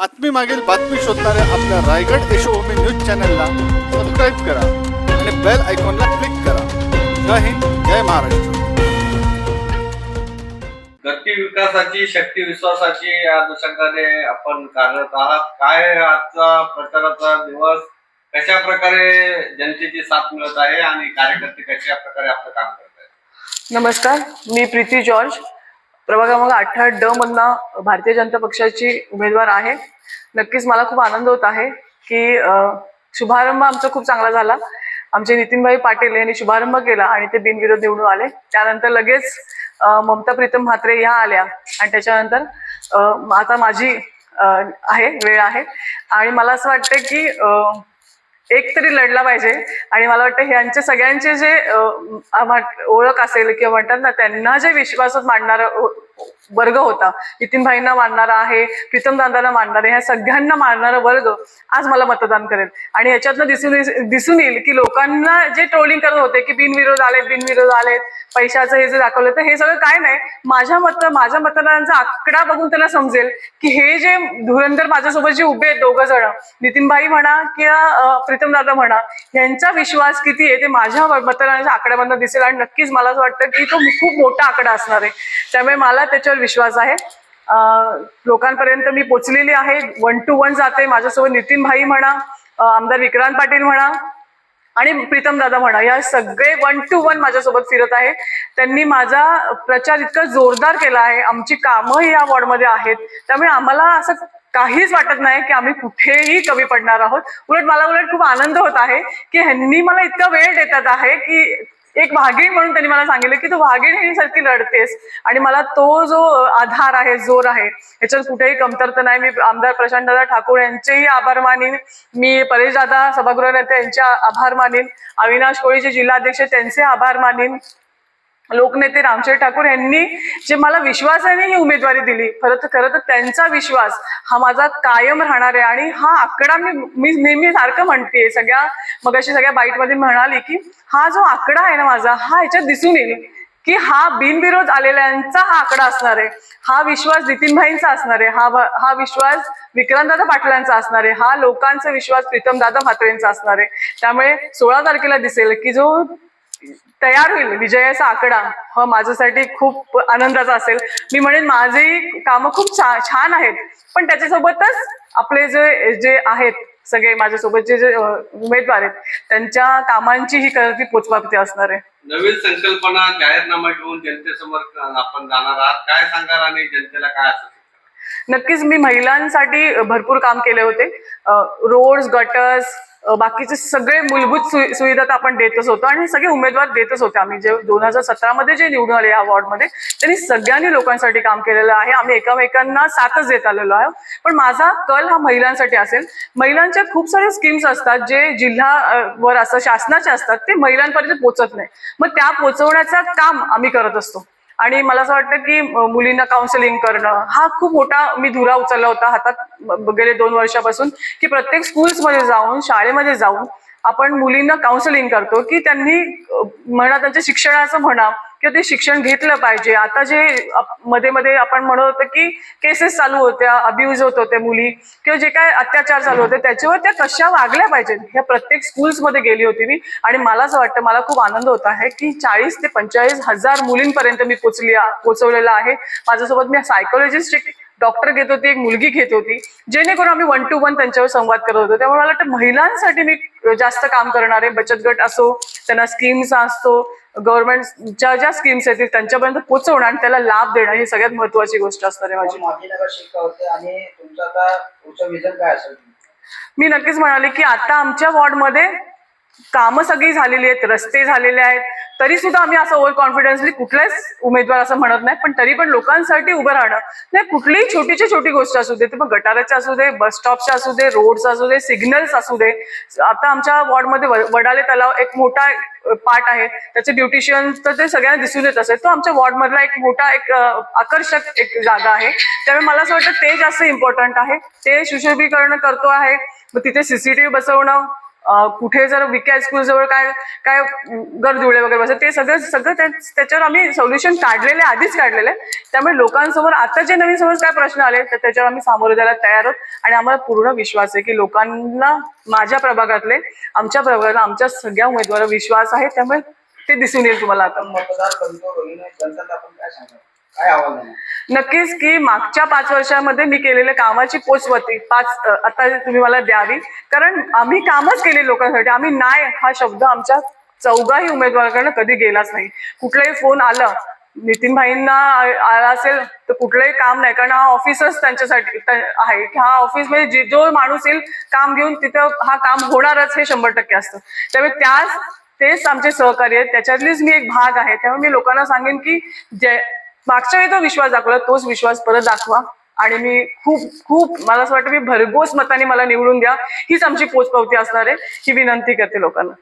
बातमी मागील बातमी शोधणाऱ्या आपल्या रायगड यशोभूमी न्यूज चॅनलला सबस्क्राईब करा आणि बेल आयकॉनला क्लिक करा. जय हिंद जय महाराष्ट्र. गती विकासाची शक्ती विश्वासाची या अनुषंगाने आपण कार्यरत आहात. काय आजचा प्रचाराचा दिवस? कशा प्रकारे जनतेची साथ मिळत आहे आणि कार्यकर्ते कशा प्रकारे आपलं काम करत आहेत? नमस्कार मी प्रीती जॉर्ज. प्रभाग मग अठरा ड मधनं भारतीय जनता पक्षाची उमेदवार आहे. नक्कीच मला खूप आनंद होत आहे की शुभारंभ आमचा खूप चांगला झाला. आमचे नितीनभाई पाटील यांनी शुभारंभ केला आणि ते बिनविरोध निवडून आले. त्यानंतर लगेच ममता प्रीतम म्हात्रे ह्या आल्या आणि त्याच्यानंतर आता माझी आहे वेळ आहे. आणि मला असं वाटतं की एक तरी लढला पाहिजे. आणि मला वाटतं ह्यांचे सगळ्यांचे जे ओळख असेल किंवा म्हणतात ना त्यांना जे विश्वासात मांडणार वर्ग होता. नितीन भाईंना मानणारा आहे प्रीतम दादांना मानणारा ह्या सगळ्यांना मानणारा वर्ग आज मला मतदान करेल. आणि याच्यातनं दिसून येईल- दिसून येईल की लोकांना जे ट्रोलिंग करत होते की बिनविरोध आलेत बिनविरोध आलेत पैशाचं हे जे दाखवलं तर हे सगळं काय नाही. माझ्या मत माझ्या मतदारांचा आकडा बघून त्यांना समजेल की हे जे धुरंधर माझ्यासोबत जे उभे आहेत दोघं जण नितीनभाई म्हणा किंवा प्रीतम दादा म्हणा यांचा विश्वास किती आहे ते माझ्या मतदारांच्या आकड्यामधनं दिसेल. आणि नक्कीच मला असं वाटतं की तो खूप मोठा आकडा असणार आहे. त्यामुळे मला त्याच्यावर विश्वास आहे. लोकांपर्यंत मी पोचलेली आहे. वन टू वन जाते. माझ्यासोबत नितीन भाई म्हणा आमदार विक्रांत पाटील म्हणा आणि प्रीतम दादा म्हणा या सगळे वन टू वन माझ्यासोबत फिरत आहे त्यांनी माझा प्रचार इतका जोरदार केला आहे. आमची कामं या वॉर्डमध्ये आहेत. त्यामुळे आम्हाला असं काहीच वाटत नाही की आम्ही कुठेही कमी पडणार आहोत. उलट मला उलट खूप आनंद होत आहे की ह्यांनी मला इतका वेळ देतात आहे की एक भागीण म्हणून त्यांनी मला सांगितलं की तू वाघिणीसारखी लढतेस. आणि मला तो जो आधार आहे जोर आहे याच्यात कुठेही कमतरता नाही. मी आमदार प्रशांतदादा ठाकूर यांचेही आभार मानीन. मी परेशदादा सभागृह नेते यांचे आभार मानीन. अविनाश कोळीचे जिल्हाध्यक्ष त्यांचे आभार मानीन. लोकनेते रामचंद्र ठाकूर यांनी जे मला विश्वासाने ही उमेदवारी दिली खरं तर खरं तर त्यांचा विश्वास हा माझा कायम राहणार आहे आणि हा आकडा मी मी नेहमी सारखं म्हणते सगळ्या मग अशी सगळ्या बाईटमध्ये म्हणाली की हा जो आकडा आहे ना माझा हा याच्यात दिसून येईल की हा बिनविरोध आलेल्यांचा हा आकडा असणार आहे हा विश्वास नितीनभाईंचा असणार आहे हा हा विश्वास विक्रांतदादा पाटलांचा असणार आहे हा लोकांचा विश्वास प्रीतमदादा म्हात्रेंचा असणार आहे. त्यामुळे सोळा तारखेला दिसेल की जो तयार होईल विजयाचा आकडा हा माझ्यासाठी खूप आनंदाचा असेल. मी म्हणेन माझेही कामं खूप छान आहेत पण त्याच्यासोबतच आपले जे जे आहेत सगळे माझ्यासोबतचे जे उमेदवार आहेत त्यांच्या कामांची ही करती पोचपावती असणार आहे. नवीन संकल्पना जाहीरनामा घेऊन जनतेसमोर आपण जाणार आहात. काय सांगाल आणि जनतेला काय असं? नक्कीच मी महिलांसाठी भरपूर काम केले होते. रोड्स गटर्स बाकीचे सगळे मूलभूत सु- सुविधा तर आपण देतच होतो आणि हे सगळे उमेदवार देतच होते आम्ही. जे दोन हजार सतरामध्ये जे निवडून आले या वॉर्डमध्ये त्यांनी सगळ्यांनी लोकांसाठी काम केलेलं आहे. आम्ही एकामेकांना साथच देत आलेलो आहे पण माझा कल हा महिलांसाठी असेल. महिलांच्या खूप साऱ्या स्कीम्स असतात जे जिल्हा वर असतात शासनाचे असतात ते महिलांपर्यंत पोहोचत नाही. मग त्या पोहोचवण्याचं काम आम्ही करत असतो. आणि मला असं वाटतं की मुलींना काउन्सिलिंग करणं हा खूप मोठा मी धुरा उचलला होता हातात गेले दोन वर्षापासून की प्रत्येक स्कूल्समध्ये जाऊन शाळेमध्ये जाऊन आपण मुलींना काउन्सिलिंग करतो की त्यांनी म्हणा त्यांच्या शिक्षणाचं म्हणा किंवा ते शिक्षण घेतलं पाहिजे. आता जे मध्ये मध्ये आपण म्हणत होतो की केसेस चालू होत्या अब्युज होत होते मुली किंवा जे काय अत्याचार चालू होते त्याच्यावर त्या कशा वागल्या पाहिजेत? ह्या प्रत्येक स्कूल्समध्ये गेली होती मी. आणि मला असं वाटतं मला खूप आनंद होत आहे की चाळीस ते पंचेचाळीस हजार मुलींपर्यंत मी पोचली पोचवलेला आहे. माझ्यासोबत मी सायकोलॉजिस्ट एक डॉक्टर घेत होती एक मुलगी घेत होती जेणेकरून आम्ही वन टू वन त्यांच्यावर संवाद करत होतो. त्यामुळे मला वाटतं महिलांसाठी मी जास्त काम करणार आहे बचत गट असो त्यांना स्कीम्स असतो गव्हर्नमेंटच्या ज्या स्कीम्स आहेत ते त्यांच्यापर्यंत पोहोचवणं आणि त्याला लाभ देणं ही सगळ्यात महत्वाची गोष्ट असणार आहे माझी. माजी नगरसेविका होते आणि तुमचं आता पुढचं विजन काय असेल? मी नक्कीच म्हणाले की आता आमच्या वॉर्डमध्ये कामं सगळी झालेली आहेत रस्ते झालेले आहेत. तरी सुद्धा आम्ही असं ओव्हर कॉन्फिडन्सली कुठलाच उमेदवार असं म्हणत नाही पण तरी पण लोकांसाठी उभं राहणं. नाही कुठलीही छोटीची छोटी गोष्ट असू दे ते मग गटाराचे असू दे बस स्टॉपचे असू दे रोड्स असू दे सिग्नल्स असू दे. आता आमच्या वॉर्डमध्ये वडाले तलाव एक मोठा पार्ट आहे. त्याचे ब्युटिशियन तर ते सगळ्यांना दिसून येत असेल. तो आमच्या वॉर्डमधला एक मोठा एक आकर्षक एक जागा आहे. त्यामुळे मला असं वाटतं ते जास्त इम्पॉर्टंट आहे. ते सुशोभीकरण करतो आहे. मग तिथे सीसीटीव्ही बसवणं कुठे जर विके स्कूल जवळ काय काय गरजुळे वगैरे बसत ते सगळं सगळं त्याच्यावर आम्ही सोल्युशन काढलेले आधीच काढलेले. त्यामुळे लोकांसमोर आता जे नवीन समज काय प्रश्न आले तर त्याच्यावर आम्ही सामोरे जायला तयार आहोत. आणि आम्हाला पूर्ण विश्वास आहे की लोकांना माझ्या प्रभागातले आमच्या प्रभागाला आमच्या सगळ्या उमेदवारांवर विश्वास आहे. त्यामुळे ते दिसून येईल तुम्हाला आता. काय आव्हान नक्कीच की मागच्या पाच वर्षामध्ये मी केलेल्या कामाची पोचवती पाच आता तुम्ही मला द्यावी. कारण आम्ही कामच केले लोकांसाठी. आम्ही नाही हा शब्द आमच्या चौघाही उमेदवाराकडनं कधी गेलाच नाही. कुठलाही फोन आला नितीन भाईंना आला असेल तर कुठलंही काम नाही. कारण हा ऑफिसच त्यांच्यासाठी आहे. की हा ऑफिसमध्ये जे जो माणूस येईल काम घेऊन तिथं हा काम होणारच हे शंभर टक्के असतं. त्यामुळे त्याच तेच आमचे सहकार्य आहेत. त्याच्यातलीच मी एक भाग आहे. त्यामुळे मी लोकांना सांगेन की जे मागच्या वेळी जो विश्वास दाखवला तोच विश्वास परत दाखवा. आणि मी खूप खूप मला असं वाटतं मी भरघोस मताने मला निवडून द्या हीच आमची पोचपावती असणार आहे ही विनंती करते लोकांना.